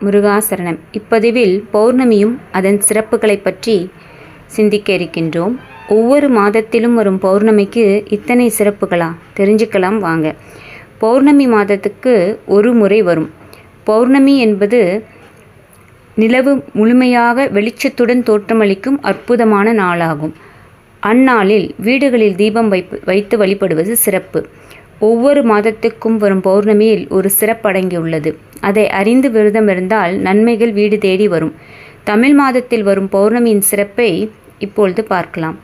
முருகாசரணம். இப்பதிவில் பௌர்ணமியும் அதன் சிறப்புகளைப் பற்றி சிந்திக்க இருக்கின்றோம். ஒவ்வொரு மாதத்திலும் வரும் பௌர்ணமிக்கு இத்தனை சிறப்புகளா? தெரிஞ்சுக்கலாம் வாங்க. பௌர்ணமி மாதத்துக்கு ஒரு முறை வரும். பௌர்ணமி என்பது நிலவு முழுமையாக வெளிச்சத்துடன் தோற்றமளிக்கும் அற்புதமான நாளாகும். அந்நாளில் வீடுகளில் தீபம் வைப்பு வைத்து வழிபடுவது சிறப்பு. ஒவ்வொரு மாதத்துக்கும் வரும் பௌர்ணமியில் ஒரு சிறப்படங்கியுள்ளது அதை அறிந்து விரதம் இருந்தால் நன்மைகள் வீடு தேடி வரும். தமிழ் மாதத்தில் வரும் பௌர்ணமியின் சிறப்பை இப்பொழுது பார்க்கலாம்.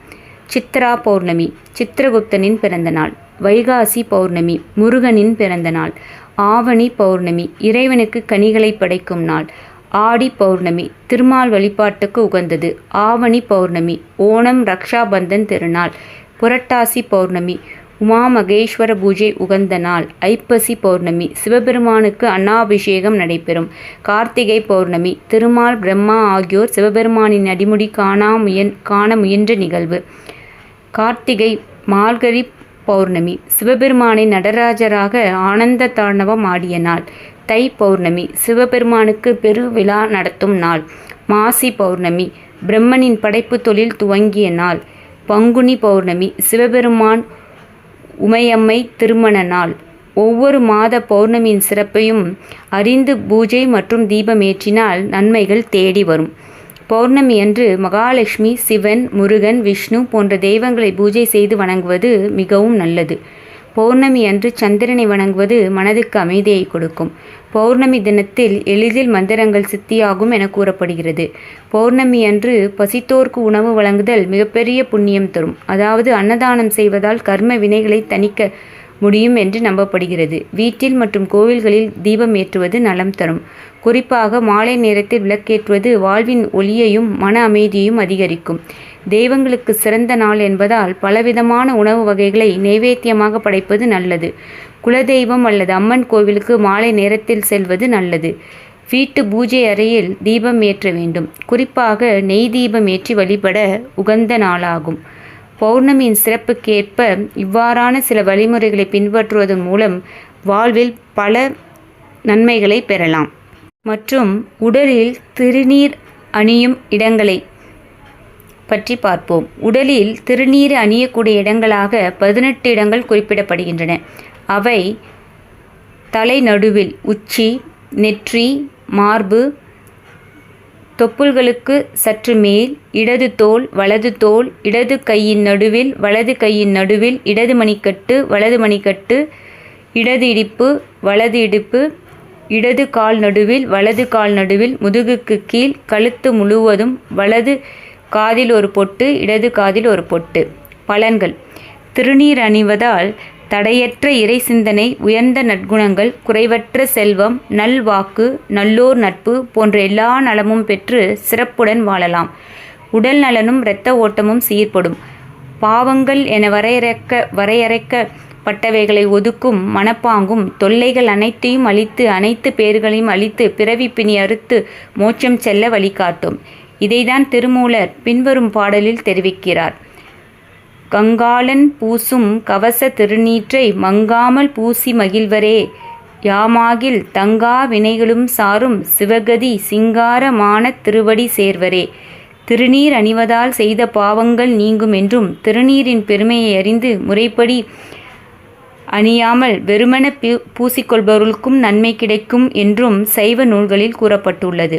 சித்ரா பௌர்ணமி சித்திரகுப்தனின் பிறந்த நாள். வைகாசி பௌர்ணமி முருகனின் பிறந்த நாள். ஆவணி பௌர்ணமி இறைவனுக்கு கனிகளை படைக்கும் நாள். ஆடி பௌர்ணமி திருமால் வழிபாட்டுக்கு உகந்தது. ஆவணி பௌர்ணமி ஓணம் ரக்ஷாபந்தன் திருநாள். புரட்டாசி பௌர்ணமி உமா மகேஸ்வர பூஜை உகந்த நாள். ஐப்பசி பௌர்ணமி. சிவபெருமானுக்கு அன்னாபிஷேகம் நடைபெறும். கார்த்திகை பௌர்ணமி. திருமால் பிரம்மா ஆகியோர் சிவபெருமானின் அடிமுடி காணா முயன் காண முயன்ற நிகழ்வு. கார்த்திகை மார்கழி பௌர்ணமி. சிவபெருமானை நடராஜராக ஆனந்த தாண்டவம் ஆடிய நாள். தை பௌர்ணமி. சிவபெருமானுக்கு பெரு விழா நடத்தும் நாள். மாசி பௌர்ணமி. பிரம்மனின் படைப்பு தொழில் துவங்கிய நாள். பங்குனி பௌர்ணமி. சிவபெருமான் உமையம்மை திருமண நாள். ஒவ்வொரு மாத பௌர்ணமியின் சிறப்பையும் அறிந்து பூஜை மற்றும் தீபம் ஏற்றினால் நன்மைகள் தேடி வரும். பௌர்ணமி அன்று மகாலட்சுமி சிவன் முருகன் விஷ்ணு போன்ற தெய்வங்களை பூஜை செய்து வணங்குவது மிகவும் நல்லது. பௌர்ணமி அன்று சந்திரனை வணங்குவது மனதுக்கு அமைதியை கொடுக்கும். பௌர்ணமி தினத்தில் எளிதில் மந்திரங்கள் சித்தியாகும் என கூறப்படுகிறது. பௌர்ணமி அன்று பசித்தோர்க்கு உணவு வழங்குதல் மிகப்பெரிய புண்ணியம் தரும். அதாவது அன்னதானம் செய்வதால் கர்ம வினைகளை தணிக்க முடியும் என்று நம்பப்படுகிறது. வீட்டில் மற்றும் கோவில்களில் தீபம் ஏற்றுவது நலம் தரும். குறிப்பாக மாலை நேரத்தில் விளக்கேற்றுவது வாழ்வின் ஒளியையும் மன அமைதியையும் அதிகரிக்கும். தெய்வங்களுக்கு சிறந்த நாள் என்பதால் பலவிதமான உணவு வகைகளை நைவேத்தியமாக படைப்பது நல்லது. குலதெய்வம் அல்லது அம்மன் கோவிலுக்கு மாலை நேரத்தில் செல்வது நல்லது. வீட்டு பூஜை அறையில் தீபம் ஏற்ற வேண்டும். குறிப்பாக நெய் தீபம் ஏற்றி வழிபட உகந்த நாளாகும். பௌர்ணமியின் சிறப்புக்கேற்ப இவ்வாறான சில வழிமுறைகளை பின்பற்றுவதன் மூலம் வாழ்வில் பல நன்மைகளை பெறலாம். மற்றும் உடலில் திருநீர் அணியும் இடங்களை பற்றி பார்ப்போம். உடலில் திருநீர் அணியக்கூடிய இடங்களாக பதினெட்டு இடங்கள் குறிப்பிடப்படுகின்றன. அவை தலை நடுவில் உச்சி நெற்றி மார்பு தொப்புள்களுக்கு சற்று மேல் இடது தோல் வலது தோல் இடது கையின் நடுவில் வலது கையின் நடுவில் இடது மணிக்கட்டு வலது மணிக்கட்டு இடது இடிப்பு வலது இடுப்பு இடது கால் நடுவில் வலது கால் நடுவில் முதுகுக்கு கீழ் கழுத்து முழுவதும் வலது காதில் ஒரு பொட்டு இடது காதில் ஒரு பொட்டு. பலன்கள். திருநீர் அணிவதால் தடையற்ற இறை சிந்தனை உயர்ந்த நற்குணங்கள் குறைவற்ற செல்வம் நல்வாக்கு நல்லோர் நட்பு போன்ற எல்லா நலமும் பெற்று சிறப்புடன் வாழலாம். உடல் நலனும் இரத்த ஓட்டமும் சீர்படும். பாவங்கள் என வரையறைக்க வரையறைக்கப்பட்டவைகளை ஒதுக்கும் மனப்பாங்கும் தொல்லைகள் அனைத்தையும் அழித்து அனைத்து பேர்களையும் அழித்து பிறவி பிணி அறுத்து மோட்சம் செல்ல வழிகாட்டும். இதைதான் திருமூலர் பின்வரும் பாடலில் தெரிவிக்கிறார். கங்காளன் பூசும் கவச திருநீற்றை மங்காமல் பூசி மகிழ்வரே. யாமாகில் தங்கா வினைகளும் சாரும் சிவகதி சிங்காரமான திருவடி சேர்வரே. திருநீர் அணிவதால் செய்த பாவங்கள் நீங்கும் என்றும் திருநீரின் பெருமையை அறிந்து முறைப்படி அணியாமல் வெறுமன பூசிக்கொள்பவர்களுக்கும் நன்மை கிடைக்கும் என்றும் சைவ நூல்களில் கூறப்பட்டுள்ளது.